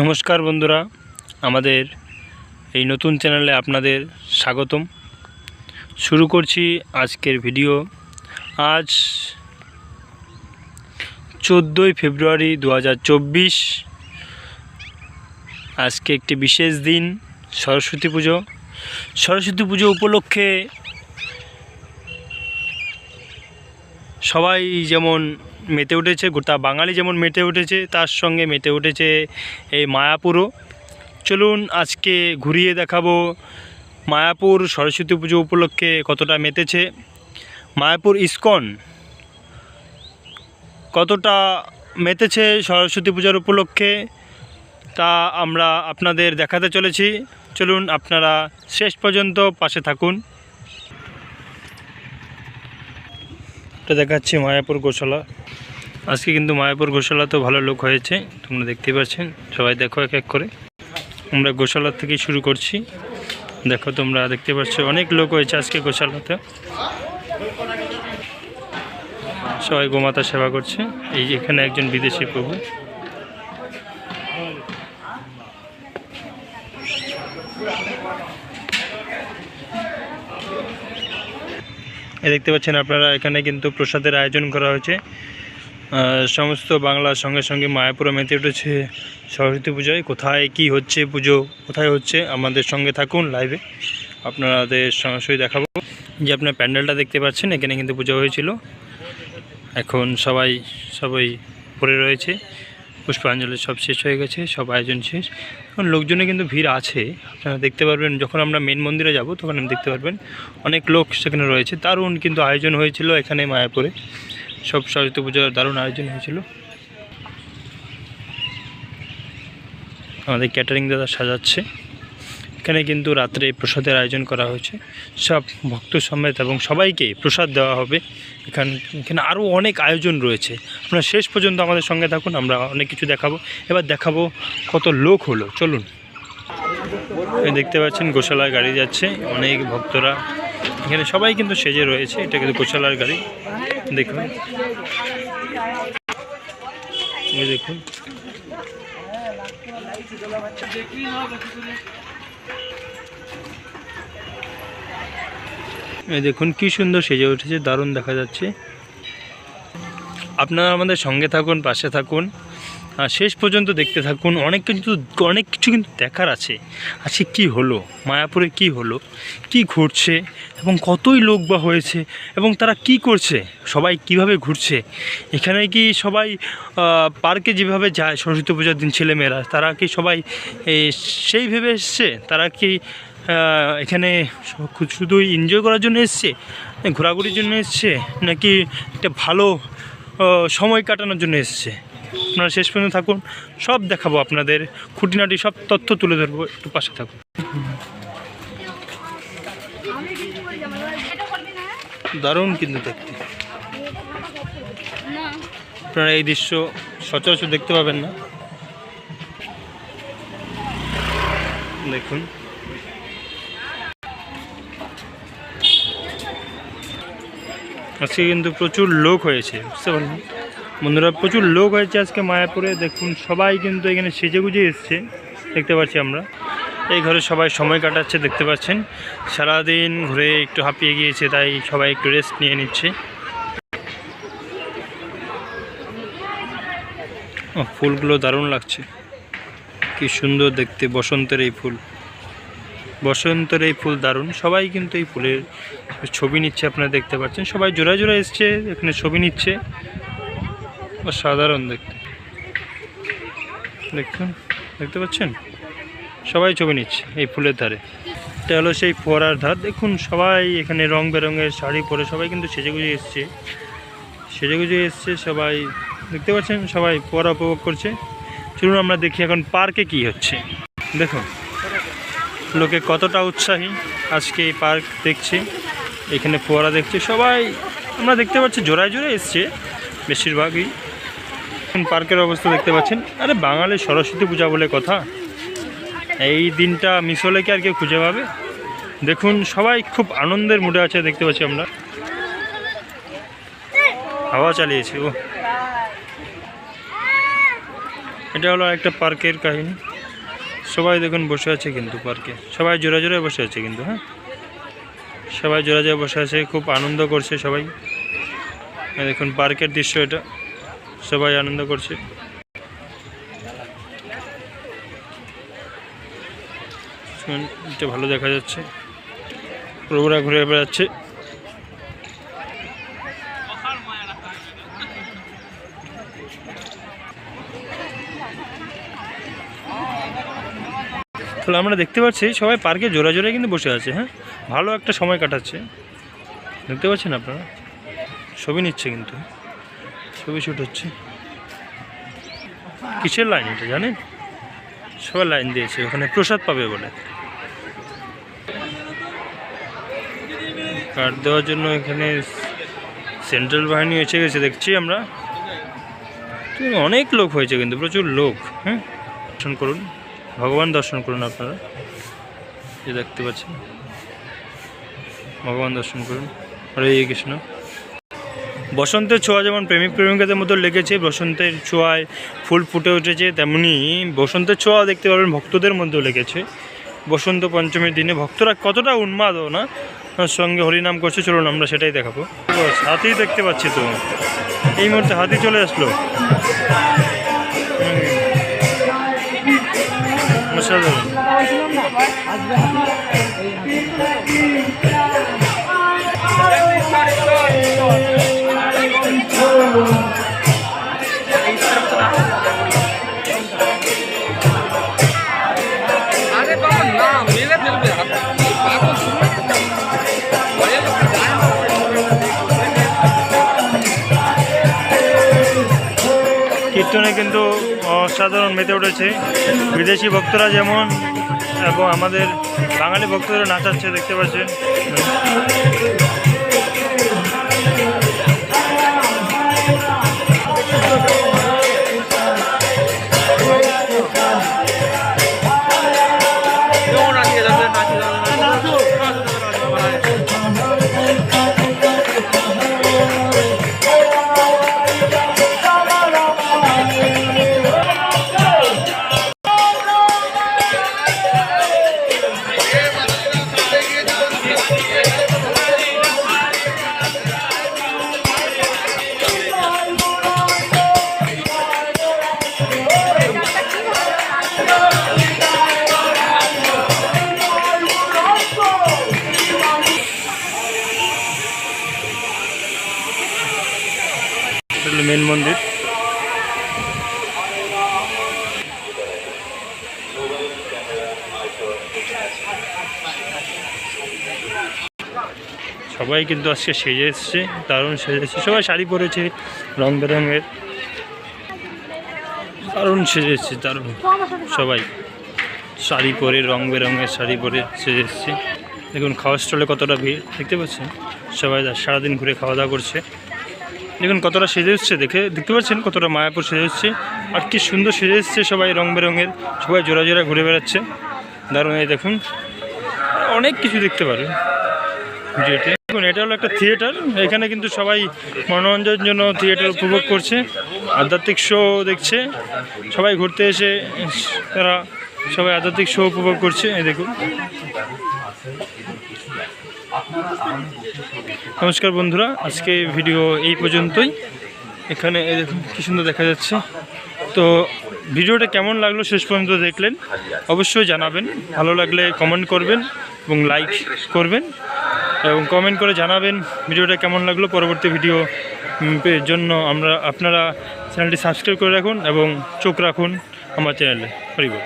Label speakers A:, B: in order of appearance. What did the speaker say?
A: নমস্কার বন্ধুরা, আমাদের এই নতুন চ্যানেলে আপনাদের স্বাগতম। শুরু করছি আজকের ভিডিও। আজ চোদ্দোই ফেব্রুয়ারি দু হাজার চব্বিশ। আজকে একটি বিশেষ দিন, সরস্বতী পুজো। সরস্বতী পুজো উপলক্ষে সবাই যেমন মেতে উঠেছে গোটা বাঙালি যেমন মেতে উঠেছে, তার সঙ্গে মেতে উঠেছে এই মায়াপুরও। চলুন আজকে ঘুরিয়ে দেখাবো মায়াপুর সরস্বতী পুজো উপলক্ষে কতটা মেতেছে। মায়াপুর ইস্কন কতটা মেতেছে সরস্বতী পূজার উপলক্ষে, তা আমরা আপনাদের দেখাতে চলেছি। চলুন আপনারা শেষ পর্যন্ত পাশে থাকুন। এটা দেখাচ্ছি মায়াপুর গোশালা। আজকে কিন্তু মায়াপুর গোশালা তো ভালো লোক হয়েছে, তোমরা দেখতে পাচ্ছেন, সবাই দেখো এক এক করে। আমরা গোশালা থেকেই শুরু করছি। দেখো তোমরা দেখতে পাচ্ছ, অনেক লোক হয়েছে আজকে গোশালাতে। সবাই গোমাতা সেবা করছে। এই এখানে একজন বিদেশি প্রভু। দেখতে পাচ্ছেন আপনারা, এখানে কিন্তু প্রসাদের আয়োজন করা হয়েছে। সমস্ত বাংলার সঙ্গে সঙ্গে মায়াপুরে মেতে উঠেছে সরস্বতী পূজায়। কোথায় কি হচ্ছে পুজো, কোথায় হচ্ছে? আমাদের সঙ্গে থাকুন লাইভে। আপনাদের সরাসরি দেখাবো। যে আপনার প্যান্ডেলটা দেখতে পাচ্ছেন, এখানে কিন্তু পুজো হয়েছিল। এখন সবাই সবাই পড়ে রয়েছে। পুষ্পাঞ্জলি সব শেষ হয়ে গেছে, সব আয়োজন শেষ। এখন লোকজনে কিন্তু ভিড় আছে। আপনারা দেখতে পারবেন, যখন আমরা মেন মন্দিরে যাব, তখন দেখতে পারবেন অনেক লোক সেখানে রয়েছে। দারুণ কিন্তু আয়োজন হয়েছিল এখানে মায়াপুরে। সব সরস্বতী পুজোর দারুণ আয়োজন হয়েছিল। আমাদের ক্যাটারিং দাদা সাজাচ্ছে। এখানে কিন্তু রাত্রে প্রসাদের আয়োজন করা হয়েছে। সব ভক্ত সমেত এবং সবাইকে প্রসাদ দেওয়া হবে। এখান, এখানে আরও অনেক আয়োজন রয়েছে। আপনারা শেষ পর্যন্ত আমাদের সঙ্গে থাকুন, আমরা অনেক কিছু দেখাবো। এবার দেখাবো কত লোক হলো, চলুন। দেখতে পাচ্ছেন, গোশালার গাড়ি যাচ্ছে। অনেক ভক্তরা এখানে সবাই কিন্তু সেজে রয়েছে, এটা কিন্তু গোশালার গাড়ি, দেখুন। দেখুন। এই দেখুন, কি সুন্দর সেজে উঠেছে, দারুণ দেখা যাচ্ছে। আপনারা আমাদের সঙ্গে থাকুন, পাশে থাকুন। শেষ পর্যন্ত দেখতে থাকুন। অনেক কিন্তু, অনেক কিছু কিন্তু দেখার আছে। আজকে কি হলো? মায়াপুরে কি হলো? কি ঘটছে? এবং কতই লোক বা হয়েছে? এবং তারা কি করছে? সবাই কীভাবে ঘুরছে? এখানে কি সবাই পার্কে যেভাবে যায় সরস্বতী পূজার দিন ছেলেমেয়েরা, তারা কি সবাই সেই ভেবে এসছে? তারা কি এখানে শুধু এনজয় করার জন্য এসছে? ঘোরাঘুরির জন্য এসছে? নাকি একটা ভালো সময় কাটানোর জন্য এসছে? আপনারা শেষ পর্যন্ত থাকুন। সব দেখাবো আপনাদের। খুঁটিনাটি সব তথ্য তুলে ধরবো। একটু পাশে থাকুন। দারুণ কিন্তু দেখতে। আপনারা এই দৃশ্য সচরাচর দেখতে পাবেন না। দেখুন। আজকে কিন্তু প্রচুর লোক হয়েছে বুঝতে পারলেন? বন্ধুরা, প্রচুর লোক হয়েছে আজকে মায়াপুরে। দেখুন, সবাই কিন্তু এখানে সেজে গুজে এসছে, দেখতে পাচ্ছি আমরা। এই ঘরে সবাই সময় কাটাচ্ছে, দেখতে পাচ্ছেন। সারাদিন ঘুরে একটু হাঁপিয়ে গিয়েছে, তাই সবাই একটু রেস্ট নিয়ে নিচ্ছে। ফুলগুলো দারুণ লাগছে। কি সুন্দর দেখতে, বসন্তের এই ফুল। বসন্তের এই ফুল দারুণ। সবাই কিন্তু এই ফুলের ছবি নিচ্ছে, আপনারা দেখতে পাচ্ছেন। সবাই জোড়া জোড়া এসছে, এখানে ছবি নিচ্ছে। সাধারণ দেখতে। দেখুন, দেখতে পাচ্ছেন? সবাই ছবি নিচ্ছে এই ফুলের ধারে। এটা হলো সেই ফোয়ারার ধার। দেখুন, সবাই এখানে রং বেরঙের শাড়ি পরে সবাই কিন্তু সেজেগুজে এসছে। সেজেগুজে এসছে সবাই, দেখতে পাচ্ছেন? সবাই ফোয়ারা উপভোগ করছে। চলুন আমরা দেখি এখন পার্কে কি হচ্ছে। দেখুন, লোকে কতটা উৎসাহী আজকে এই পার্ক দেখছে, এখানে ফোয়ারা দেখছে। সবাই, আমরা দেখতে পাচ্ছি জোড়ায় জোড়ায় এসছে, বেশিরভাগই। পার্কের অবস্থা দেখতে পাচ্ছেন। আরে বাঙালির সরস্বতী পূজা বলে কথা। এই দিনটা মিস হলে কি আর কেউ খুঁজে পাবে? দেখুন, সবাই খুব আনন্দের মুডে আছে, দেখতে পাচ্ছি আমরা। হাওয়া চালিয়েছে, ও। এটা হলো একটা পার্কের কাহিনী। সবাই দেখুন বসে আছে কিন্তু পার্কে। সবাই জোড়া জোড়ায় বসে আছে কিন্তু হ্যাঁ? সবাই জোড়া জোড়া বসে আছে, খুব আনন্দ করছে সবাই। দেখুন, পার্কের দৃশ্য এটা। সবাই আনন্দ করছে। এটা ভালো দেখা যাচ্ছে। প্রভুরা ঘুরে বেড়াচ্ছে। তাহলে আমরা দেখতে পাচ্ছি সবাই পার্কে জোড়া জোড়ায় কিন্তু বসে আছে হ্যাঁ? ভালো একটা সময় কাটাচ্ছে। দেখতে পাচ্ছেন আপনারা? ছবি নিচ্ছে কিন্তু। ছবি শ্যুট হচ্ছে। কিসের লাইন এটা জানেন? সবাই লাইন দিয়েছে, ওখানে প্রসাদ পাবে বলে। কার্ড দেওয়ার জন্য এখানে সেন্ট্রাল বাহিনী এসে গেছে, দেখছি আমরা। অনেক লোক হয়েছে কিন্তু, প্রচুর লোক হ্যাঁ? দর্শন করুন, ভগবান দর্শন করুন আপনারা। যে দেখতে পাচ্ছেন। ভগবান দর্শন করুন। হরে কৃষ্ণ। বসন্তের ছোঁয়া যেমন প্রেমিক প্রেমিকাদের মতো লেগেছে, বসন্তের ছোঁয়ায় ফুল ফুটে উঠেছে, তেমনি বসন্তের ছোঁয়া দেখতে পাবেন ভক্তদের মধ্যেও লেগেছে। বসন্ত পঞ্চমীর দিনে ভক্তরা কতটা উন্মাদ না সঙ্গে হরিনাম করছে, চলুন আমরা সেটাই দেখাবো। হাতি দেখতে পাচ্ছি তো। এই মুহূর্তে হাতি চলে আসলো। কীর্তনে কিন্তু অসাধারণ মেতে উঠেছে। বিদেশি ভক্তরা যেমন, এবং আমাদের বাঙালি ভক্তরা নাচাচ্ছে, দেখতে পাচ্ছেন। মেন মন্দির। সবাই কিন্তু আজকে সেজে এসছে, দারুণ সেজে এসছে। সবাই শাড়ি পরেছে, রং বেরঙের। দারুণ সেজে এসছে, দারুণ। সবাই শাড়ি পরে, রং বেরঙের শাড়ি পরে সেজে এসছে। দেখুন, খাওয়ার স্টলে কতটা ভিড়, দেখতে পাচ্ছেন? সবাই সারাদিন ঘুরে খাওয়া দাওয়া করছে। দেখুন কতটা সেজে এসছে দেখে, দেখতে পাচ্ছেন কতটা মায়াপুর সেজে এসছে আর কি সুন্দর সেজে এসছে সবাই রং বেরঙের, সবাই জোড়া জোড়া ঘুরে বেড়াচ্ছে। দারুণ এই দেখুন, অনেক কিছু দেখতে পারেন দেখুন, এটা হলো একটা থিয়েটার এখানে কিন্তু সবাই মনোরঞ্জনের জন্য থিয়েটার উপভোগ করছে, আধ্যাত্মিক শো দেখছে, সবাই ঘুরতে এসে তারা সবাই আধ্যাত্মিক শো উপভোগ করছে, এই দেখুন। নমস্কার বন্ধুরা, আজকে ভিডিও এই পর্যন্তই। এখানে দেখুন কী সুন্দর দেখা যাচ্ছে। তো ভিডিওটা কেমন লাগল শেষ পর্যন্ত দেখলেন, অবশ্যই জানাবেন। ভালো লাগলে কমেন্ট করবেন এবং লাইক করবেন এবং কমেন্ট করে জানাবেন ভিডিওটা কেমন লাগল। পরবর্তী ভিডিও জন্য আমরা, আপনারা চ্যানেলটি সাবস্ক্রাইব করে রাখুন এবং চোখ রাখুন আমার চ্যানেলে হরিবল